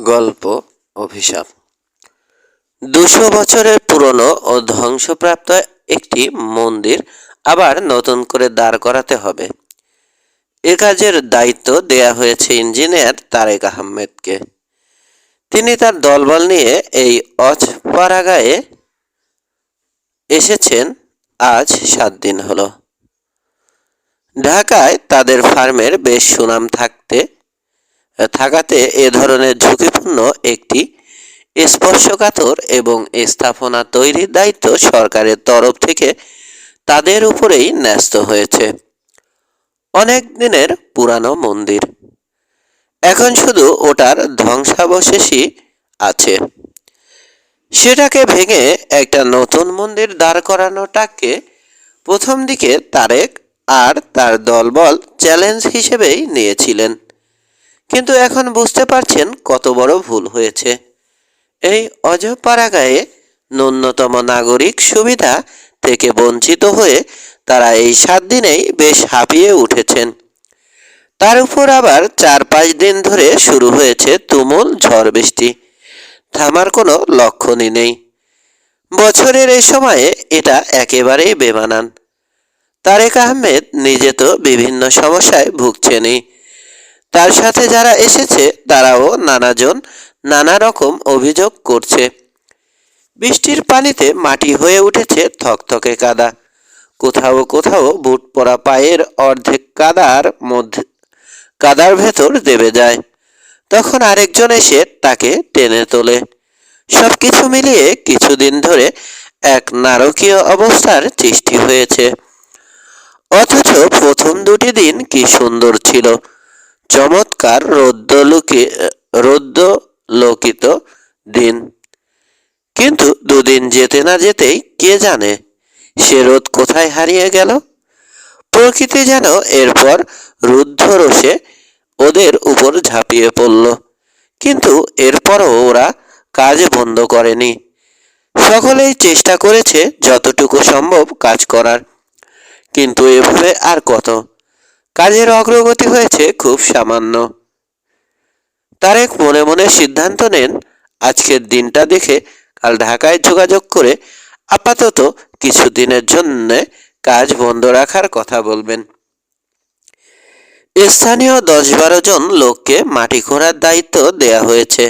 গল্প, অভিশাপ। দুশো বছরের পুরনো ও ধ্বংসপ্রাপ্ত একটি মন্দির আবার নতুন করে দাঁড় করাতে হবে। এ কাজের দায়িত্ব দেয়া হয়েছে ইঞ্জিনিয়ার তারেক আহমেদকে। তিনি তার দলবল নিয়ে এই অজপাড়াগায়ে এসেছেন। আজ সাত দিন হলো। ঢাকায় তাদের ফার্মের বেশ সুনাম থাকতে থাকাতে এ ধরনের ঝুঁকিপূর্ণ একটি স্পর্শকাতর এবং স্থাপনা তৈরির দায়িত্ব সরকারের তরফ থেকে তাদের উপরেই ন্যস্ত হয়েছে। অনেক দিনের পুরানো মন্দির। এখন শুধু ওটার ধ্বংসাবশেষই আছে। সেটাকে ভেঙে একটা নতুন মন্দির দাঁড় করানোটাকে প্রথম দিকে তারেক আর তার দলবল চ্যালেঞ্জ হিসেবেই নিয়েছিলেন। কিন্তু এখন বুঝতে পারছেন কত বড় ভুল হয়েছে। এই অজপাড়াগায়ে ন্যূনতম নাগরিক সুবিধা থেকে বঞ্চিত হয়ে তারা এই সাত দিনেই বেশ হাঁপিয়ে উঠেছেন। তার উপর আবার চার পাঁচ দিন ধরে শুরু হয়েছে তুমুল ঝড় বৃষ্টি। থামার কোনো লক্ষণই নেই। বছরের এই সময়ে এটা একেবারেই বেমানান। তারেক আহমেদ নিজে তো বিভিন্ন সমস্যায় ভুগছেনই। তার সাথে যারা এসেছে, তারাও নানাজন নানা রকম অভিযোগ করছে। বৃষ্টির পানিতে মাটি হয়ে উঠেছে থকথকে কাদা। কোথাও কোথাও বুট পরা পায়ের অর্ধেক কাদার মধ্যে কাদার ভেতর দেবে যায়। তখন আরেকজন এসে তাকে টেনে তোলে। সব কিছু মিলিয়ে কিছুদিন ধরে এক নারকীয় অবস্থার সৃষ্টি হয়েছে। অথচ প্রথম দুটি দিন কি সুন্দর ছিল। চমৎকার রৌদ্রলোকে রৌদ্রলোকিত দিন। কিন্তু দুদিন যেতে না যেতেই কে জানে সে রোদ কোথায় হারিয়ে গেল? প্রকৃতি যেন এরপর রুদ্ধ রোষে ওদের উপর ঝাঁপিয়ে পড়ল। কিন্তু এরপরও ওরা কাজ বন্ধ করেনি। সকলেই চেষ্টা করেছে যতটুকু সম্ভব কাজ করার। কিন্তু এভাবে আর কত? কাজের অগ্রগতি হয়েছে খুব সামান্য। তারেক মনে মনে সিদ্ধান্ত নেন, আজকের দিনটা দেখে কাল ঢাকায় যোগাযোগ করে আপাতত কিছুদিনের জন্য কাজ বন্ধ রাখার কথা বলবেন। স্থানীয় দশ বারো জন লোককে মাটি খোঁড়ার দায়িত্ব দেয়া হয়েছে।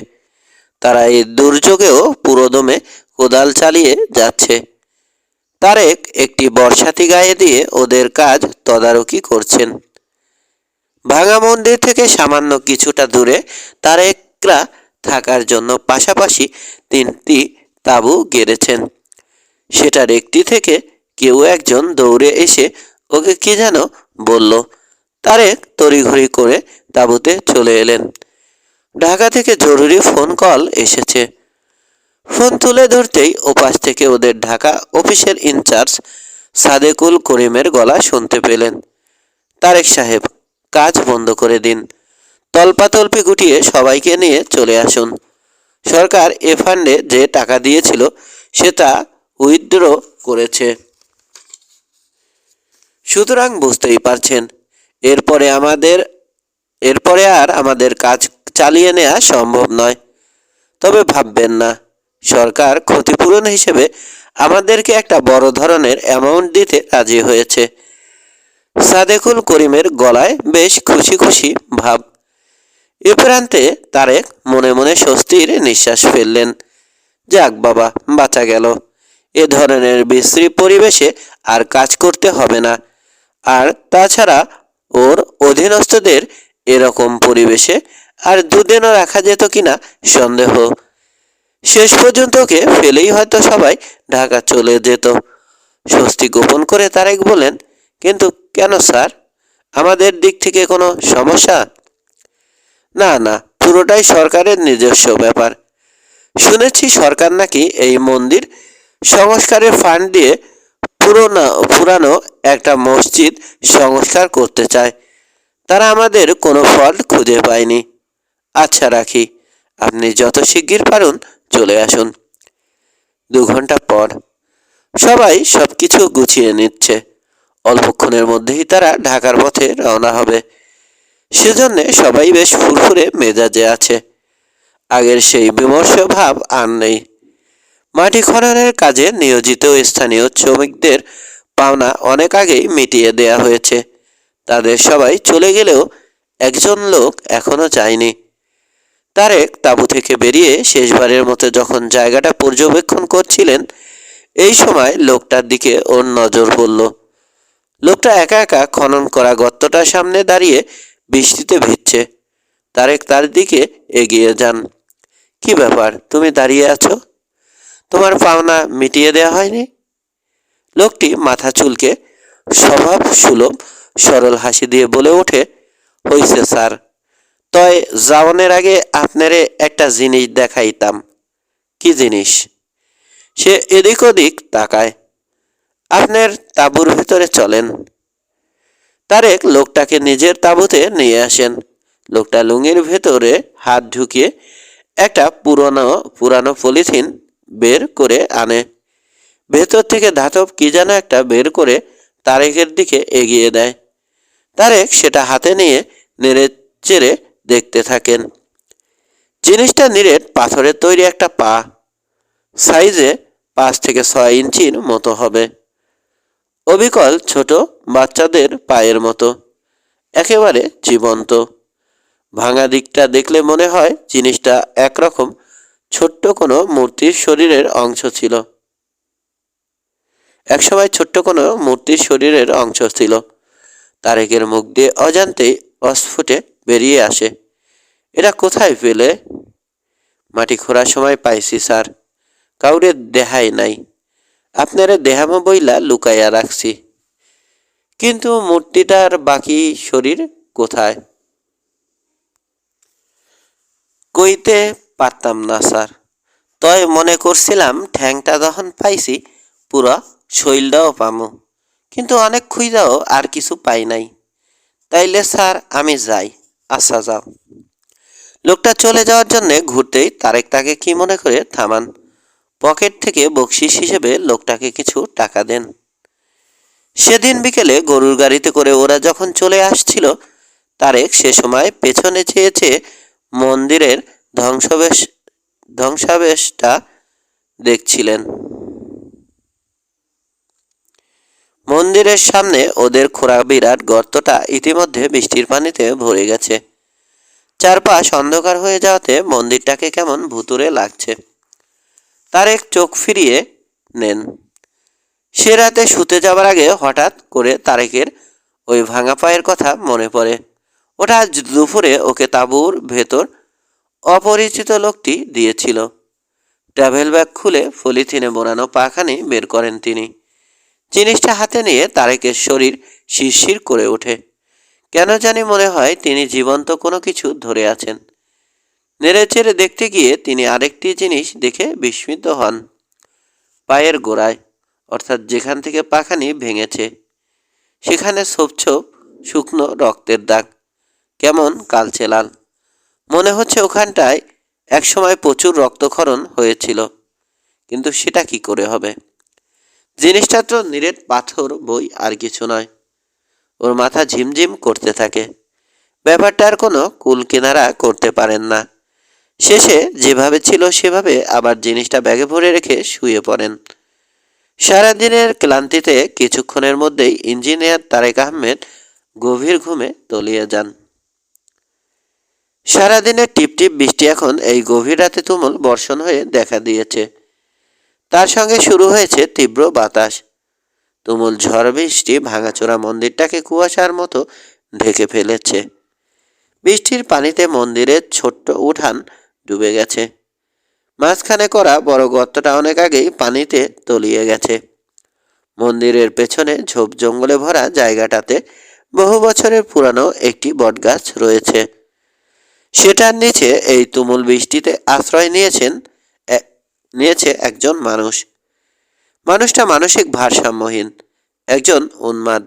তারা এই দুর্যোগেও পুরোদমে কোদাল চালিয়ে যাচ্ছে। তারেক একটি বর্ষাতি গায়ে দিয়ে ওদের কাজ তদারকি করছেন। ভাঙা মন্দির থেকে সামান্য কিছুটা দূরে তারেকরা থাকার জন্য পাশাপাশি তিনটি তাঁবু গেড়েছেন। সেটার একটি থেকে কেউ একজন দৌড়ে এসে ওকে কি যেন বলল। তারেক তড়িঘড়ি করে তাঁবুতে চলে এলেন। ঢাকা থেকে জরুরি ফোন কল এসেছে। ফোন তুলে ধরতেই ওপাশ থেকে ওদের ঢাকা অফিসের ইনচার্জ সাদেকুল করিমের গলা শুনতে পেলেন। তারেক সাহেব কাজ বন্ধ করে দিন। তলপাতলপি গুটিয়ে সবাইকে নিয়ে চলে আসুন। সরকার এ ফান্ডে যে টাকা দিয়েছিল সেটা উইথড্র করেছে। সুতরাং বুঝতেই পারছেন, এরপরে আমাদের, এরপরে আর আমাদের কাজ চালিয়ে নেওয়া সম্ভব নয়। তবে ভাববেন না, সরকার ক্ষতিপূরণ হিসেবে আমাদেরকে একটা বড় ধরনের অ্যামাউন্ট দিতে রাজি হয়েছে। সাদেকুল করিমের গলায় বেশ খুশি খুশি ভাব। এ প্রান্তে তারেক মনে মনে স্বস্তির নিঃশ্বাস ফেললেন। যাক বাবা, বাঁচা গেল। এ ধরনের বিশ্রী পরিবেশে আর কাজ করতে হবে না। আর তাছাড়া ওর অধীনস্থদের এরকম পরিবেশে আর দুদিনও রাখা যেত কিনা সন্দেহ। শেষ পর্যন্ত ওকে ফেলেই হয়তো সবাই ঢাকা চলে যেত। স্বস্তি গোপন করে তারেক বলেন কিন্তু কেন, স্যার? আমাদের দিক থেকে কোনো সমস্যা? না না, পুরোটাই সরকারের নিজস্ব ব্যাপার। শুনেছি সরকার নাকি এই মন্দির সংস্কারের ফান্ড দিয়ে পুরোনো, পুরানো একটা মসজিদ সংস্কার করতে চায়। তারা আমাদের কোনো ফল খুঁজে পায়নি। আচ্ছা রাখি। আপনি যত শিগগির পারুন চলে আসুন। দু ঘণ্টা পর। সবাই সব কিছু গুছিয়ে নিচ্ছে। অল্পক্ষণের মধ্যেই তারা ঢাকার পথে রওনা হবে। সেজন্যে সবাই বেশ ফুরফুরে মেজাজে আছে। আগের সেই বিমর্ষ ভাব আর নেই। মাটি খননের কাজে নিয়োজিত স্থানীয় শ্রমিকদের পাওনা অনেক আগেই মিটিয়ে দেয়া হয়েছে। তাদের সবাই চলে গেলেও একজন লোক এখনও যায়নি। তারেক তাঁবু থেকে বেরিয়ে শেষবারের মতো যখন জায়গাটা পর্যবেক্ষণ করছিলেন, এই সময় লোকটার দিকে ওর নজর পড়ল। লোকটা একা একা খনন করা গর্তটার সামনে দাঁড়িয়ে বৃষ্টিতে ভিজছে। তারেক তার দিকে এগিয়ে যান। কি ব্যাপার? তুমি দাঁড়িয়ে আছো? তোমার পাওনা মিটিয়ে দেওয়া হয়নি? লোকটি মাথা চুলকে স্বভাব সুলভ সরল হাসি দিয়ে বলে ওঠে, হইছে স্যার। তয় যাওনের আগে আপনারে একটা জিনিস দেখাইতাম। কি জিনিস? সে এদিক ওদিক তাকায়। আপনার তাঁবুর ভিতরে চলেন। তারেক লোকটাকে নিজের তাঁবুতে নিয়ে আসেন। লোকটা লুঙ্গির ভেতরে হাত ঢুকিয়ে একটা পুরনো, পুরানো পলিথিন বের করে আনে। ভেতর থেকে ধাতব কি যেন একটা বের করে তারেকের দিকে এগিয়ে দেয়। তারেক সেটা হাতে নিয়ে নেড়ে চেড়ে দেখতে থাকেন। জিনিসটা নিরেট পাথরের তৈরি একটা পা। সাইজে পাঁচ থেকে ছয় ইঞ্চির মতো হবে। অবিকল ছোট বাচ্চাদের পায়ের মতো, একেবারে জীবন্ত। ভাঙা দিকটা দেখলে মনে হয় জিনিসটা একরকম ছোট্ট কোনো মূর্তির শরীরের অংশ ছিল। একসময় ছোট্ট কোনো মূর্তির শরীরের অংশ ছিল। তারেকের মুখ দিয়ে অজান্তেই অস্ফুটে বেরিয়ে আসে। এটা কোথায় পেলে? মাটি খোঁড়ার সময় পাইছি, স্যার। কাউরে দেহাই নাই। আপনারে দেহামো বইলা লুকাইয়া রাখছি। কিন্তু মূর্তিটার বাকি শরীর কোথায়? কইতে পারতাম না, স্যার। তয় মনে করছিলাম ঠ্যাংটা যখন পাইছি, পুরো শৈলটাও পামু। কিন্তু অনেক খুঁজাও আর কিছু পাই নাই। তাইলে স্যার, আমি যাই। আচ্ছা যাও। লোকটা চলে যাওয়ার জন্যে ঘুরতেই তারেক তাকে কি মনে করে থামান। পকেট থেকে বকশিস হিসেবে লোকটাকে কিছু টাকা দেন। সেদিন বিকেলে গরুর গাড়িতে করে ওরা যখন চলে আসছিল, তারেক সে সময় পেছনে চেয়ে চেয়ে মন্দিরের ধ্বংসবেশ, ধ্বংসাবেশটা দেখছিলেন। মন্দিরের সামনে ওদের খোঁড়া বিরাট গর্তটা ইতিমধ্যে বৃষ্টির পানিতে ভরে গেছে। চারপাশ অন্ধকার হয়ে যাওয়াতে মন্দিরটাকে কেমন ভুতুরে লাগছে। তারেক চোখ ফিরিয়ে নেন। সে রাতে শুতে যাবার আগে হঠাৎ করে তারেকের ওই ভাঙা পায়ের কথা মনে পড়ে। ওটা আজ দুপুরে ওকে তাঁবুর ভেতর অপরিচিত লোকটি দিয়েছিল। ট্রাভেল ব্যাগ খুলে পলিথিনে বোনানো পাখানি বের করেন তিনি। জিনিসটা হাতে নিয়ে তারেকের শরীর শিরশির করে ওঠে। কেন জানি মনে হয় তিনি জীবন্ত কোনো কিছু ধরে আছেন। নেড়ে চেড়ে দেখতে গিয়ে তিনি আরেকটি জিনিস দেখে বিস্মিত হন। পায়ের গোড়ায়, অর্থাৎ যেখান থেকে পাখানি ভেঙেছে, সেখানে ছোপ ছোপ শুকনো রক্তের দাগ। কেমন কালচে লাল। মনে হচ্ছে ওখানটায় একসময় প্রচুর রক্তক্ষরণ হয়েছিল, কিন্তু সেটা কি করে হবে? জিনিসটা তো নিরেট পাথর, বই আর কিছু নয়। ওর মাথা ঝিমঝিম করতে থাকে। ব্যাপারটা আর কোনো কুল কিনারা করতে পারেন না। শেষে যেভাবে ছিল সেভাবে আবার জিনিসটা ব্যাগে ভরে রেখে শুয়ে পড়েন। সারাদিনের ক্লান্তিতে কিছুক্ষণের মধ্যেই ইঞ্জিনিয়ার তারেক আহমেদ গভীর ঘুমে তলিয়ে যান। সারাদিনের টিপটিপ বৃষ্টি এখন এই গভীর রাতে তুমুল বর্ষণ হয়ে দেখা দিয়েছে। তার সঙ্গে শুরু হয়েছে তীব্র বাতাস। তুমুল ঝড় বৃষ্টি ভাঙাচোরা মন্দিরটাকে কুয়াশার মতো ঢেকে ফেলেছে। বৃষ্টির পানিতে মন্দিরের ছোট্ট উঠান ডুবে গেছে। মাঝখানে করা বড় গর্তটা অনেক আগেই পানিতে তলিয়ে গেছে। মন্দিরের পেছনে ঝোপ জঙ্গলে ভরা জায়গাটাতে বহু বছরের পুরানো একটি বটগাছ রয়েছে। সেটার নিচে এই তুমুল বৃষ্টিতে আশ্রয় নিয়েছেন নিয়েছে একজন মানুষ। মানুষটা মানসিক ভারসাম্যহীন, একজন উন্মাদ।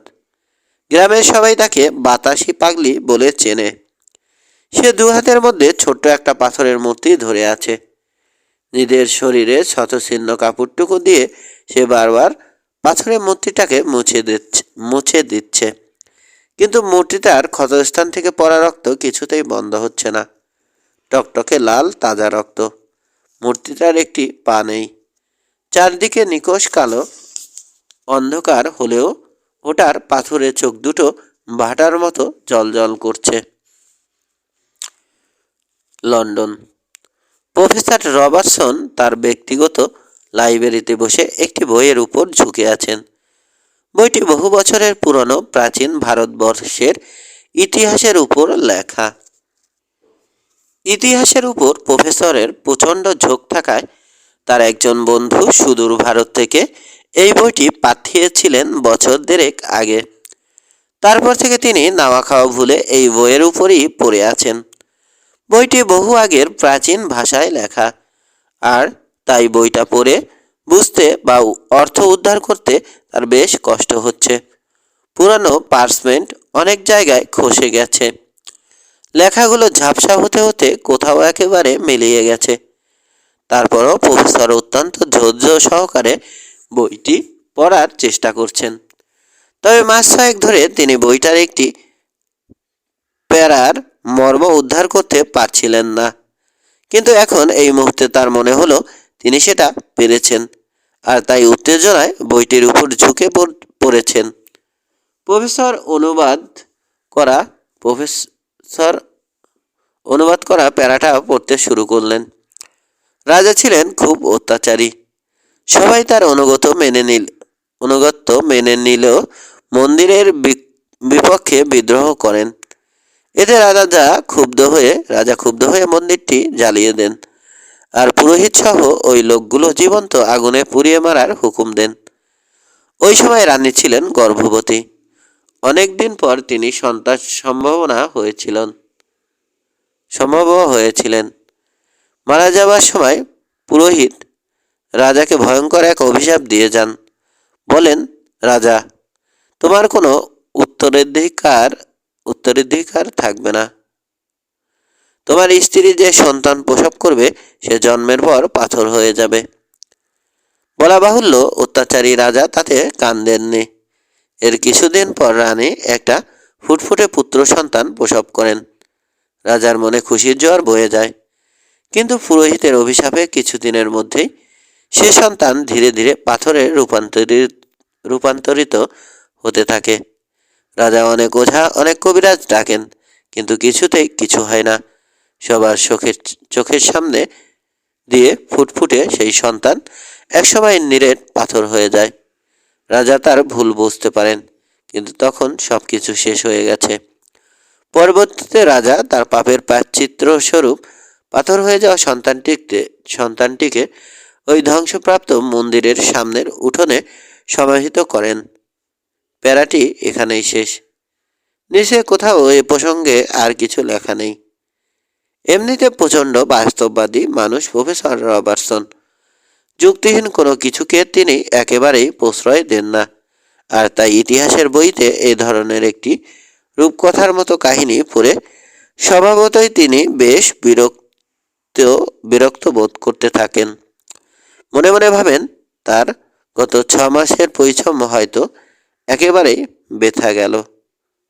গ্রামের সবাই তাকে বাতাসি পাগলি বলে চেনে। সে দু হাতের মধ্যে ছোট্ট একটা পাথরের মূর্তি ধরে আছে। নিজের শরীরে শতছিন্ন কাপড়টুকু দিয়ে সে বারবার পাথরের মূর্তিটাকে মুছে দিচ্ছে মুছে দিচ্ছে। কিন্তু মূর্তিটার ক্ষতস্থান থেকে পড়া রক্ত কিছুতেই বন্ধ হচ্ছে না। টকটকে লাল, তাজা রক্ত। মূর্তিটার একটি পা নেই। চারদিকে নিকোষ কালো। অন্ধকার হলেও ওটার পাথুরে চোখ দুটো ভাটার মতো জলজল করছে। লন্ডন। প্রফেসর রবার্টসন তার ব্যক্তিগত লাইব্রেরিতে বসে একটি বইয়ের উপর ঝুঁকে আছেন। বইটি বহু বছরের পুরনো, প্রাচীন ভারতবর্ষের ইতিহাসের উপর লেখা। ইতিহাসের উপর প্রফেসরের প্রচণ্ড ঝোঁক থাকায় তার একজন বন্ধু সুদূর ভারত থেকে এই বইটি পাঠিয়েছিলেন বছর দেড়েক আগে। তারপর থেকে তিনি নাওয়া খাওয়া ভুলে এই বইয়ের উপরই পড়ে আছেন। বইটি বহু আগের প্রাচীন ভাষায় লেখা। আর তাই বইটা পড়ে বুঝতে বা অর্থ উদ্ধার করতে তার বেশ কষ্ট হচ্ছে। পুরানো পার্সমেন্ট অনেক জায়গায় খসে গেছে। লেখাগুলো ঝাপসা হতে হতে কোথাও একেবারে মিলিয়ে গেছে। তারপরও প্রফেসর অত্যন্ত ধৈর্য সহকারে বইটি পড়ার চেষ্টা করছেন। তবে মাস ছয়েক ধরে তিনি বইটার একটি প্যারার মর্ম উদ্ধার করতে পারছিলেন না। কিন্তু এখন এই মুহূর্তে তার মনে হলো তিনি সেটা পেরেছেন আর তাই উত্তেজনায় বইটির উপর ঝুঁকে পড়- পড়েছেন। প্রফেসর অনুবাদ করা, প্রফেসর অনুবাদ করা প্যারাটা পড়তে শুরু করলেন। রাজা ছিলেন খুব অত্যাচারী। সবাই তার অনুগত মেনে নিল, অনুগত্য মেনে নিলেও মন্দিরের বিপক্ষে বিদ্রোহ করেন। এতে রাজা ক্ষুব্ধ হয়ে, রাজা ক্ষুব্ধ হয়ে মন্দিরটি জ্বালিয়ে দেন। আর পুরোহিত সহ ওই লোকগুলো জীবন্ত আগুনে পুড়িয়ে মারার হুকুম দেন। ওই সময় রানী ছিলেন গর্ভবতী। অনেক দিন পর তিনি সন্তান সম্ভাবনা হয়েছিলেন। সম্ভব হয়েছিলেন। মারা যাবার সময় পুরোহিত রাজাকে ভয়ঙ্কর এক অভিশাপ দিয়ে যান। বলেন, রাজা, তোমার কোনো উত্তরাধিকার উত্তরাধিকার থাকবে না। তোমার স্ত্রী যে সন্তান প্রসব করবে, সে জন্মের পর পাথর হয়ে যাবে। বলা বাহুল্য, অত্যাচারী রাজা তাতে কান দেননি। এর কিছুদিন পর রানী একটা ফুটফুটে পুত্র সন্তান প্রসব করেন। রাজার মনে খুশির জ্বর বয়ে যায়। কিন্তু পুরোহিতের অভিশাপে কিছুদিনের মধ্যেই সে সন্তান ধীরে ধীরে পাথরে রূপান্তরিত রূপান্তরিত হতে থাকে। রাজা অনেক ওঝা, অনেক কবিরাজ ডাকেন, কিন্তু কিছুতেই কিছু হয় না। সবার চোখের চোখের সামনে দিয়ে ফুটফুটে সেই সন্তান একসময় নিরেট পাথর হয়ে যায়। রাজা তার ভুল বুঝতে পারেন, কিন্তু তখন সব কিছু শেষ হয়ে গেছে। পরবর্তীতে রাজা তার পাপের প্রাচিত্র স্বরূপ পাথর হয়ে যাওয়া সন্তানটিকে সন্তানটিকে ওই ধ্বংসপ্রাপ্ত মন্দিরের সামনের উঠোনে সমাহিত করেন। প্যারাটি এখানেই শেষ। নিচে কোথাও এ প্রসঙ্গে আর কিছু লেখা নেই। এমনিতে প্রচণ্ড বাস্তববাদী মানুষ প্রফেসর রবার্টসন। যুক্তিহীন কোনো কিছুকে তিনি একেবারেই প্রশ্রয় দেন না। আর তাই ইতিহাসের বইতে এ ধরনের একটি রূপকথার মতো কাহিনী পড়ে স্বভাবতই তিনি বেশ বিরক্ত বিরক্ত বোধ করতে থাকেন। মনে মনে ভাবেন, তার গত ছ মাসের পরিশ্রম হয়তো একেবারেই বেথা গেল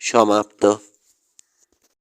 সমাপ্ত।